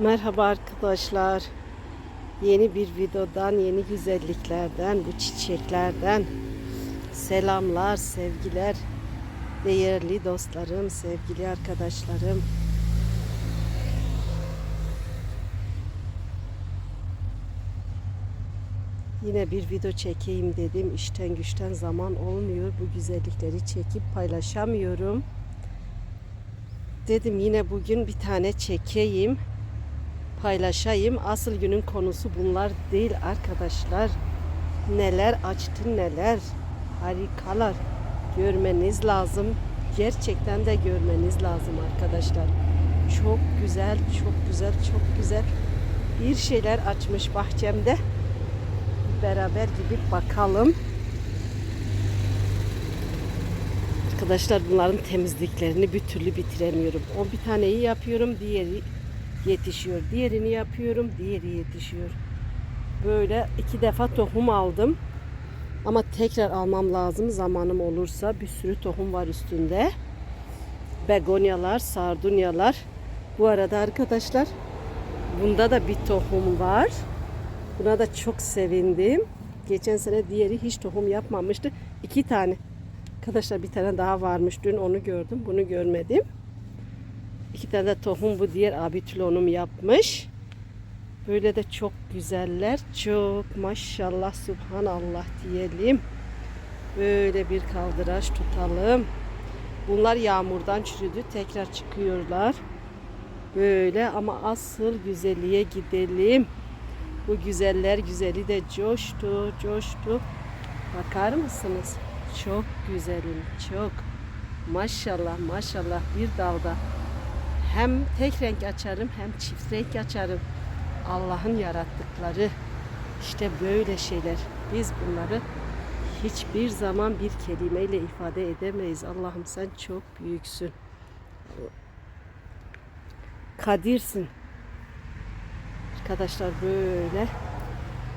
Merhaba arkadaşlar. Yeni bir videodan, yeni güzelliklerden, bu çiçeklerden selamlar, sevgiler. Değerli dostlarım, sevgili arkadaşlarım. Yine bir video çekeyim dedim. İşten güçten zaman olmuyor. Bu güzellikleri çekip paylaşamıyorum. Dedim yine bugün bir tane çekeyim paylaşayım. Asıl günün konusu bunlar değil arkadaşlar. Neler açtı neler. Harikalar. Görmeniz lazım. Gerçekten de görmeniz lazım arkadaşlar. Çok güzel, çok güzel, çok güzel bir şeyler açmış bahçemde. Beraber gidip bakalım. Arkadaşlar bunların temizliklerini bir türlü bitiremiyorum. O bir taneyi yapıyorum, diğeri yetişiyor. Diğerini yapıyorum, diğeri yetişiyor. Böyle iki defa tohum aldım. Ama tekrar almam lazım zamanım olursa. Bir sürü tohum var üstünde. Begonyalar, sardunyalar. Bu arada arkadaşlar bunda da bir tohum var. Buna da çok sevindim. Geçen sene diğeri hiç tohum yapmamıştı. İki tane. Arkadaşlar bir tane daha varmış. Dün onu gördüm. Bunu görmedim. İki tane tohum bu diğer abi tülonum yapmış. Böyle de çok güzeller. Çok maşallah subhanallah diyelim. Böyle bir kaldıraç tutalım. Bunlar yağmurdan çürüdü. Tekrar çıkıyorlar. Böyle ama asıl güzelliğe gidelim. Bu güzeller güzeli de coştu, coştu. Bakar mısınız? Çok güzelim, çok. Maşallah, maşallah bir dalda hem tek renk açarım hem çift renk açarım. Allah'ın yarattıkları işte böyle şeyler. Biz bunları hiçbir zaman bir kelimeyle ifade edemeyiz. Allah'ım sen çok büyüksün. Kadirsin. Arkadaşlar böyle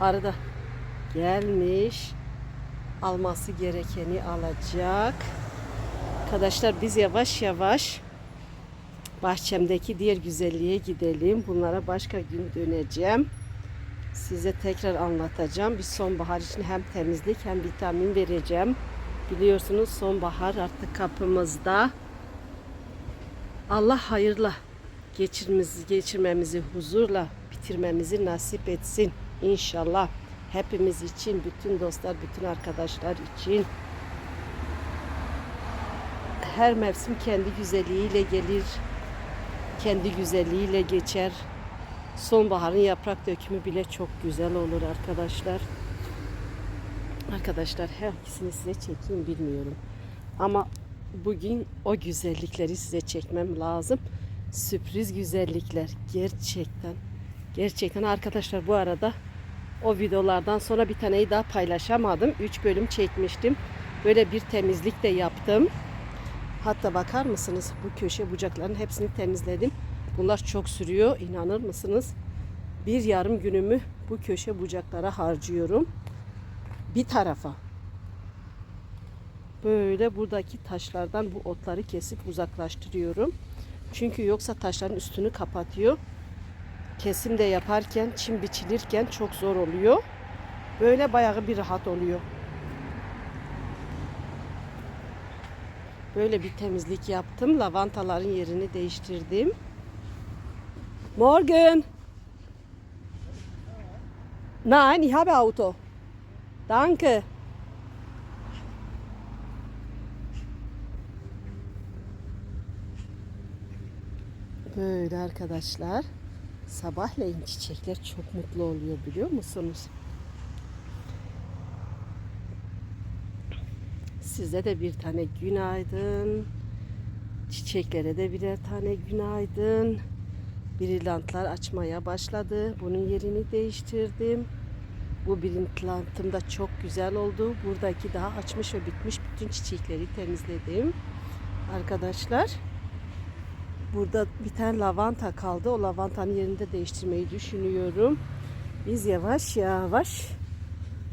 arada gelmiş alması gerekeni alacak. Arkadaşlar biz yavaş yavaş bahçemdeki diğer güzelliğe gidelim. Bunlara başka gün döneceğim. Size tekrar anlatacağım. Bir sonbahar için hem temizlik hem vitamin vereceğim. Biliyorsunuz sonbahar artık kapımızda. Allah hayırla geçirmemizi, geçirmemizi huzurla bitirmemizi nasip etsin. İnşallah hepimiz için, bütün dostlar, bütün arkadaşlar için her mevsim kendi güzelliğiyle gelir, kendi güzelliğiyle geçer. Sonbaharın yaprak dökümü bile çok güzel olur arkadaşlar. Arkadaşlar hangisini size çekeyim bilmiyorum. Ama bugün o güzellikleri size çekmem lazım. Sürpriz güzellikler gerçekten. Gerçekten arkadaşlar bu arada o videolardan sonra bir taneyi daha paylaşamadım. 3 bölüm çekmiştim. Böyle bir temizlik de yaptım. Hatta bakar mısınız bu köşe bucakların hepsini temizledim. Bunlar çok sürüyor. İnanır mısınız? Bir yarım günümü bu köşe bucaklara harcıyorum. Bir tarafa. Böyle buradaki taşlardan bu otları kesip uzaklaştırıyorum. Çünkü yoksa taşların üstünü kapatıyor. Kesim de yaparken, çim biçilirken çok zor oluyor. Böyle bayağı bir rahat oluyor. Böyle bir temizlik yaptım. Lavantaların yerini değiştirdim. Morgen. Nein, ich habe Auto. Danke. Böyle arkadaşlar. Sabahleyin çiçekler çok mutlu oluyor biliyor musunuz? Size de bir tane günaydın. Çiçeklere de birer tane günaydın. Brilantlar açmaya başladı. Bunun yerini değiştirdim. Bu brilantım da çok güzel oldu. Buradaki daha açmış ve bitmiş bütün çiçekleri temizledim. Arkadaşlar burada bir tane lavanta kaldı. O lavantanın yerini de değiştirmeyi düşünüyorum. Biz yavaş yavaş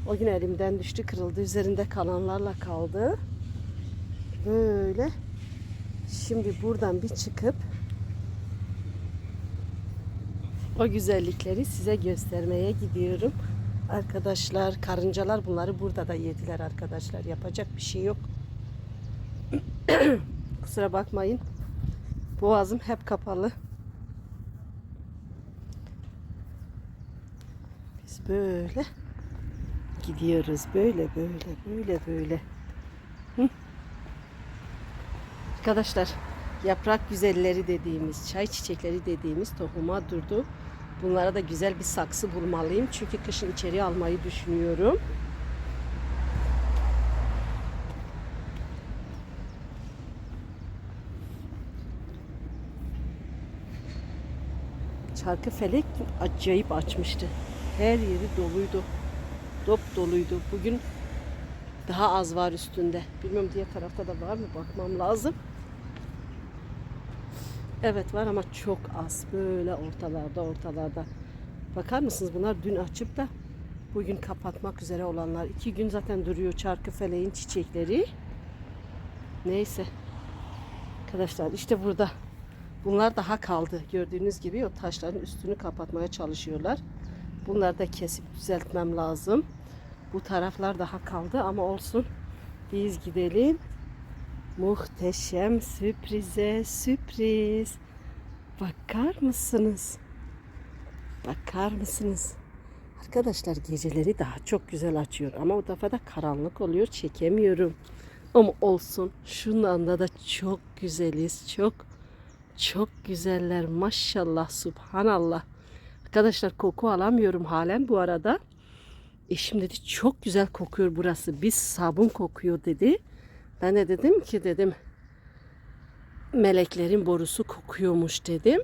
o gün elimden düştü, kırıldı. Üzerinde kalanlarla kaldı. Böyle. Şimdi buradan bir çıkıp O güzellikleri size göstermeye gidiyorum. Arkadaşlar, karıncalar bunları burada da yediler arkadaşlar. Yapacak bir şey yok. Kusura bakmayın. Boğazım hep kapalı. Biz böyle gidiyoruz. Böyle böyle böyle böyle. Hı? Arkadaşlar yaprak güzelleri dediğimiz, çay çiçekleri dediğimiz tohuma durdu. Bunlara da güzel bir saksı bulmalıyım. Çünkü kışın içeri almayı düşünüyorum. Çarkı felek acayip açmıştı. Her yeri doluydu. Dop doluydu. Bugün daha az var üstünde. Bilmiyorum diğer tarafta da var mı bakmam lazım. Evet var ama çok az. Böyle ortalarda ortalarda. Bakar mısınız bunlar dün açıp da bugün kapatmak üzere olanlar. iki gün zaten duruyor çarkı feleğin çiçekleri. Neyse. Arkadaşlar işte burada. Bunlar daha kaldı. Gördüğünüz gibi o taşların üstünü kapatmaya çalışıyorlar. Bunları da kesip düzeltmem lazım. Bu taraflar daha kaldı ama olsun. Biz gidelim. Muhteşem sürprize sürpriz. Bakar mısınız? Bakar mısınız? Arkadaşlar geceleri daha çok güzel açıyor ama o defa da karanlık oluyor çekemiyorum. Ama olsun şunun anda da çok güzeliz. Çok çok güzeller maşallah subhanallah. Arkadaşlar koku alamıyorum halen bu arada. Eşim dedi çok güzel kokuyor burası. Biz sabun kokuyor dedi. Ben de dedim ki dedim meleklerin borusu kokuyormuş dedim.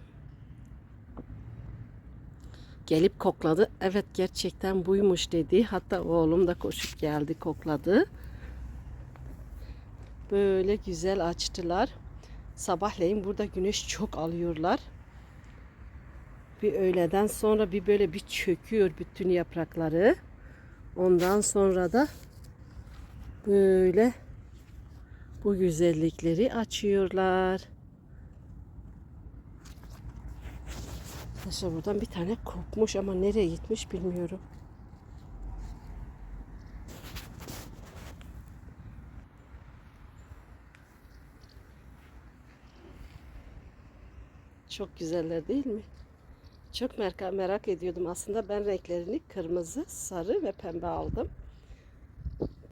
Gelip kokladı. Evet gerçekten buymuş dedi. Hatta oğlum da koşup geldi kokladı. Böyle güzel açtılar. Sabahleyin burada güneş çok alıyorlar. Bir öğleden sonra bir böyle bir çöküyor bütün yaprakları. Ondan sonra da böyle bu güzellikleri açıyorlar. Arkadaşlar buradan bir tane kopmuş ama nereye gitmiş bilmiyorum. Çok güzeller değil mi? Çok merak, ediyordum. Aslında ben renklerini kırmızı, sarı ve pembe aldım.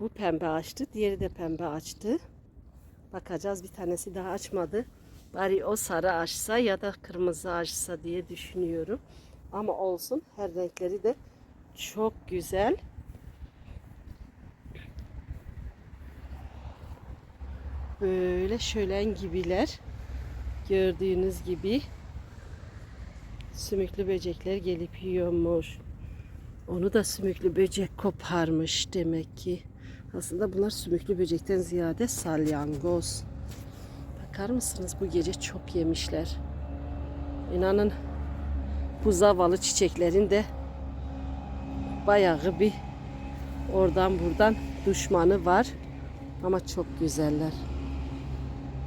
Bu pembe açtı. Diğeri de pembe açtı. Bakacağız bir tanesi daha açmadı. Bari o sarı açsa ya da kırmızı açsa diye düşünüyorum. Ama olsun. Her renkleri de çok güzel. Böyle şölen gibiler. Gördüğünüz gibi sümüklü böcekler gelip yiyormuş. Onu da sümüklü böcek koparmış demek ki. Aslında bunlar sümüklü böcekten ziyade salyangoz. Bakar mısınız bu gece çok yemişler. İnanın bu zavallı çiçeklerin de bayağı bir oradan buradan düşmanı var. Ama çok güzeller.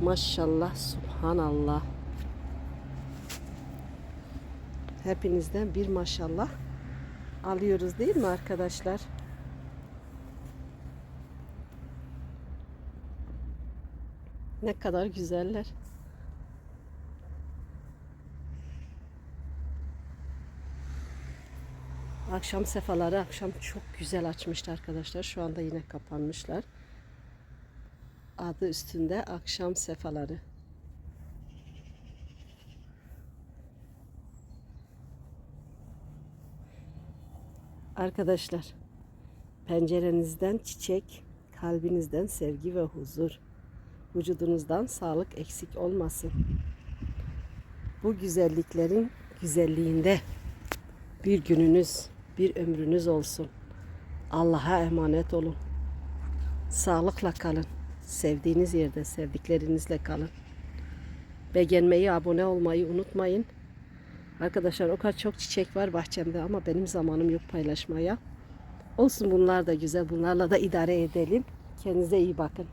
Maşallah, subhanallah. Hepinizden bir maşallah alıyoruz değil mi arkadaşlar? Ne kadar güzeller. Akşam sefaları akşam çok güzel açmıştı arkadaşlar. Şu anda yine kapanmışlar. Adı üstünde akşam sefaları. Arkadaşlar pencerenizden çiçek, kalbinizden sevgi ve huzur, vücudunuzdan sağlık eksik olmasın. Bu güzelliklerin güzelliğinde bir gününüz, bir ömrünüz olsun. Allah'a emanet olun. Sağlıkla kalın. Sevdiğiniz yerde sevdiklerinizle kalın. Beğenmeyi, abone olmayı unutmayın. Arkadaşlar o kadar çok çiçek var bahçemde ama benim zamanım yok paylaşmaya. Olsun bunlar da güzel. Bunlarla da idare edelim. Kendinize iyi bakın.